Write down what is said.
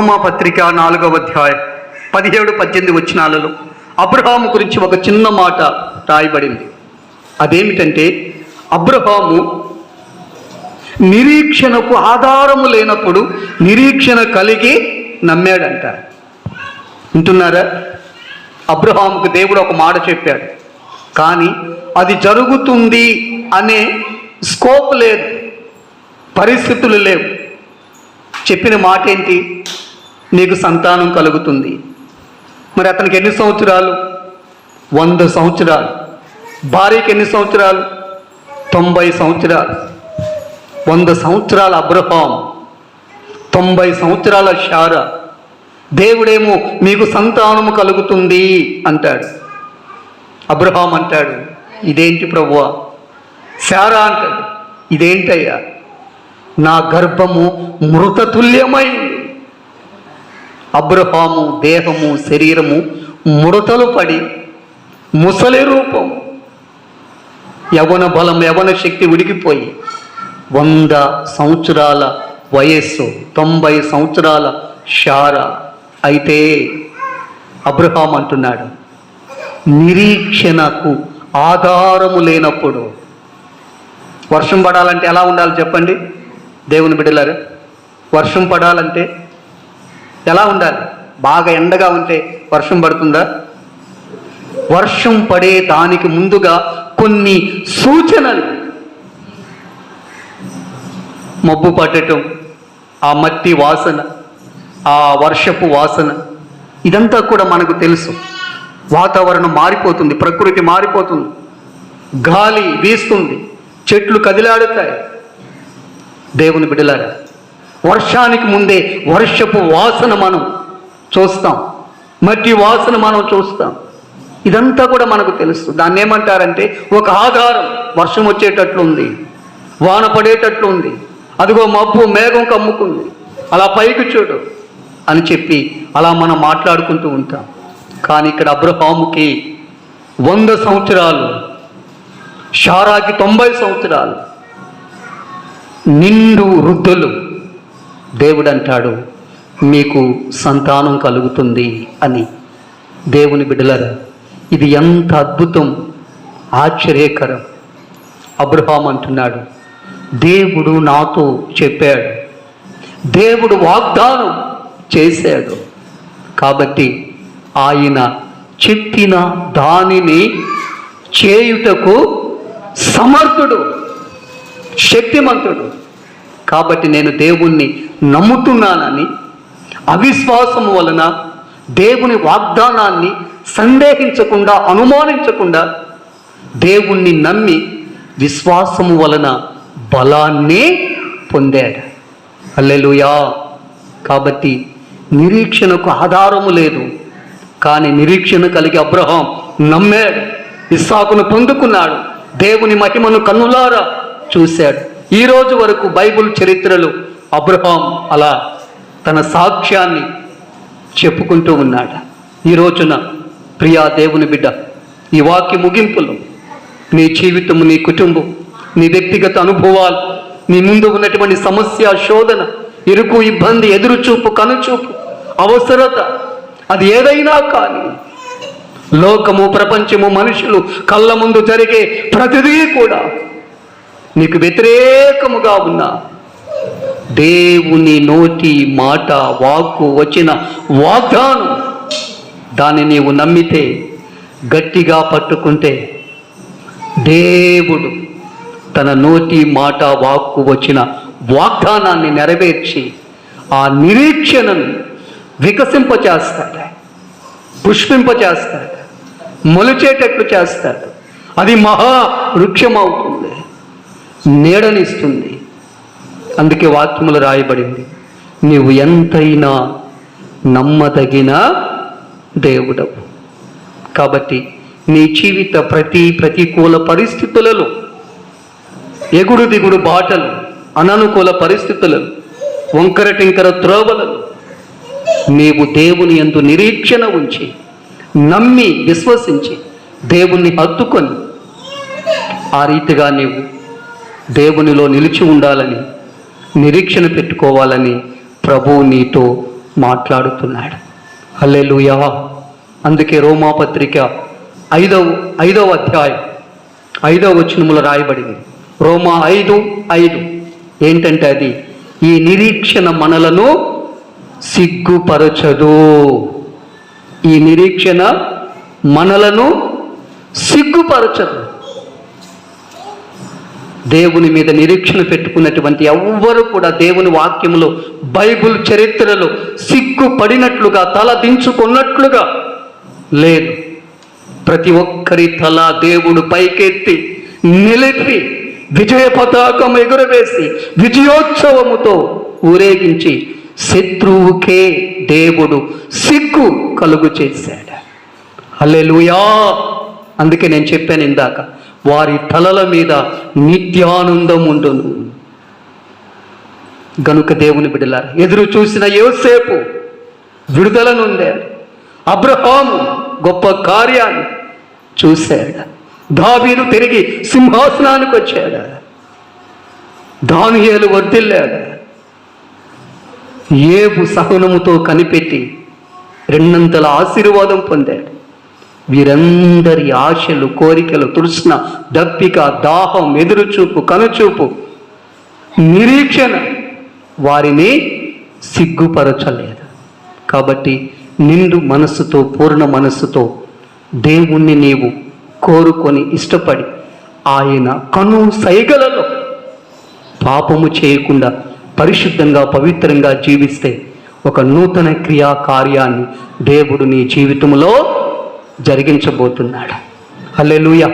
రోమా పత్రిక నాలుగవ అధ్యాయం పదిహేడు పద్దెనిమిది వచ్చినాలలో అబ్రహాము గురించి ఒక చిన్న మాట రాయబడింది. అదేమిటంటే అబ్రహాము నిరీక్షణకు ఆధారము లేనప్పుడు నిరీక్షణ కలిగి నమ్మాడంట. వింటున్నారా? అబ్రహాముకు దేవుడు ఒక మాట చెప్పాడు. కానీ అది జరుగుతుంది అనే స్కోప్ లేదు పరిస్థితులు లేవు. చెప్పిన మాట ఏంటి నీకు సంతానం కలుగుతుంది. మరి అతనికి ఎన్ని సంవత్సరాలు? వంద సంవత్సరాలు. భార్యకి ఎన్ని సంవత్సరాలు? తొంభై సంవత్సరాలు. వంద సంవత్సరాల అబ్రహాం తొంభై సంవత్సరాల షార దేవుడేమో మీకు సంతానము కలుగుతుంది అంటాడు. అబ్రహాం అంటాడు ఇదేంటి ప్రభువా శారా అంటాడు ఇదేంటయ్యా? నా గర్భము మృతతుల్యమై అబ్రహాము దేహము శరీరము ముడతలు పడి ముసలి రూపం. యవన బలం యవన శక్తి ఉడికిపోయి వంద సంవత్సరాల వయస్సు తొంభై సంవత్సరాల షార అయితే అబ్రహాం అంటున్నాడు నిరీక్షణకు ఆధారము లేనప్పుడు వర్షం పడాలంటే ఎలా ఉండాలి చెప్పండి? దేవుని బిడ్డలారు వర్షం పడాలంటే ఎలా ఉండాలి? బాగా ఎండగా ఉంటే వర్షం పడుతుందా? వర్షం పడే దానికి ముందుగా కొన్ని సూచనలు. మబ్బు పట్టటం ఆ మట్టి వాసన ఆ వర్షపు వాసన ఇదంతా కూడా మనకు తెలుసు. వాతావరణం మారిపోతుంది ప్రకృతి మారిపోతుంది. గాలి వీస్తుంది చెట్లు కదిలాడుతాయి. దేవుని బిడ్డలారా వర్షానికి ముందే వర్షపు వాసన మనం చూస్తాం. మట్టి వాసన మనం చూస్తాం. ఇదంతా కూడా మనకు తెలుసు. దాన్ని ఏమంటారంటే ఒక ఆధారం వర్షం వచ్చేటట్లుంది వాన పడేటట్లుంది అదిగో మబ్బు మేఘం కమ్ముకుంది అలా పైకి చూడు అని చెప్పి అలా మనం మాట్లాడుకుంటూ ఉంటాం. కానీ ఇక్కడ అబ్రహాముకి వంద సంవత్సరాలు షారాకి తొంభై సంవత్సరాలు నిండు వృద్ధులు దేవుడు అంటాడు మీకు సంతానం కలుగుతుంది అని. దేవుని బిడ్డలరా ఇది ఎంత అద్భుతం ఆశ్చర్యకరం. అబ్రహాం అంటున్నాడు దేవుడు నాతో చెప్పాడు దేవుడు వాగ్దానం చేశాడు. కాబట్టి ఆయన చెప్పిన దానిని చేయుటకు సమర్థుడు శక్తిమంతుడు. కాబట్టి నేను దేవుణ్ణి నమ్ముతున్నానని అవిశ్వాసం వలన దేవుని వాగ్దానాన్ని సందేహించకుండా అనుమానించకుండా దేవుణ్ణి నమ్మి విశ్వాసము వలన బలాన్ని పొందాడు. అల్లెలుయా కాబట్టి నిరీక్షణకు ఆధారము లేదు. కానీ నిరీక్షణ కలిగి అబ్రహాం నమ్మాడు. ఇస్సాకును పొందుకున్నాడు. దేవుని మహిమను కన్నులారా చూశాడు. ఈరోజు వరకు బైబిల్ చరిత్రలో అబ్రహాం అలా తన సాక్ష్యాన్ని చెప్పుకుంటూ ఉన్నాడు. ఈ రోజున ప్రియా దేవుని బిడ్డ ఈ వాక్య ముగింపులో నీ జీవితము నీ కుటుంబం నీ వ్యక్తిగత అనుభవాలు నీ ముందు ఉన్నటువంటి సమస్య శోధన ఇరుకు ఇబ్బంది ఎదురుచూపు కనుచూపు అవసరత అది ఏదైనా కానీ లోకము ప్రపంచము మనుషులు కళ్ళ ముందు జరిగే ప్రతిదీ కూడా నీకు వ్యతిరేకముగా ఉన్న దేవుని నోటి మాట వాక్కు వచ్చిన వాగ్దానం. దాన్ని నీవు నమ్మితే గట్టిగా పట్టుకుంటే దేవుడు తన నోటి మాట వాక్కు వచ్చిన వాగ్దానాన్ని నెరవేర్చి ఆ నిరీక్షణను వికసింపచేస్తాడు. పుష్పింపచేస్తాడు. మొలిచేటట్లు చేస్తాడు. అది మహా వృక్షమవుతుంది. నీడనిస్తుంది. అందుకే వాక్యములు రాయబడింది. నీవు ఎంతైనా నమ్మదగిన దేవుడవు. కాబట్టి నీ జీవిత ప్రతి ప్రతికూల పరిస్థితులలో ఎగుడు దిగుడు బాటలు అననుకూల పరిస్థితులను వంకర టింకర త్రోవలను నీవు దేవుని ఎందు నిరీక్షణ ఉంచి నమ్మి విశ్వసించి దేవుణ్ణి హత్తుకొని ఆ రీతిగా నీవు దేవునిలో నిలిచి ఉండాలని నిరీక్షణ పెట్టుకోవాలని ప్రభువు నీతో మాట్లాడుతున్నాడు. అల్లెలుయా అందుకే రోమాపత్రిక ఐదవ ఐదవ అధ్యాయం ఐదవ వచనములో రాయబడింది. రోమా ఐదు ఐదు. ఏంటంటే అది? ఈ నిరీక్షణ మనలను సిగ్గుపరచదు. ఈ నిరీక్షణ మనలను సిగ్గుపరచదు. దేవుని మీద నిరీక్షణ పెట్టుకున్నటువంటి ఎవ్వరు కూడా దేవుని వాక్యంలో బైబిల్ చరిత్రలో సిగ్గుపడినట్లుగా తల దించుకున్నట్లుగా లేదు. ప్రతి ఒక్కరి తల దేవుడు పైకెత్తి నిలిపి విజయ పతాకం ఎగురవేసి విజయోత్సవముతో ఊరేగించి శత్రువుకే దేవుడు సిగ్గు కలుగు చేశాడు. అల్లెలుయా అందుకే నేను చెప్పాను ఇందాక. వారి తలల మీద నిత్యానందం ఉండును. గనుక దేవుని బిడలారు ఎదురు చూసిన యోసేపు విడుదల నుండాడు అబ్రహాము గొప్ప కార్యాన్ని చూశాడు. దావీదు తిరిగి సింహాసనానికి వచ్చాడు. దానియేలు వర్దిల్లాడు ఏబు సహనముతో కనిపెట్టి రెండంతల ఆశీర్వాదం పొందాడు. వీరందరి ఆశలు కోరికలు తృష్ణ దప్పిక దాహం ఎదురుచూపు కనుచూపు నిరీక్షణ వారిని సిగ్గుపరచలేదు. కాబట్టి నిండు మనస్సుతో పూర్ణ మనస్సుతో దేవుణ్ణి నీవు కోరుకొని ఇష్టపడి ఆయన కను సైగలలో పాపము చేయకుండా పరిశుద్ధంగా పవిత్రంగా జీవిస్తే ఒక నూతన క్రియా కార్యాన్ని దేవుడు నీ జీవితంలో జరిగించబోతున్నాడు. అల్లెలుయ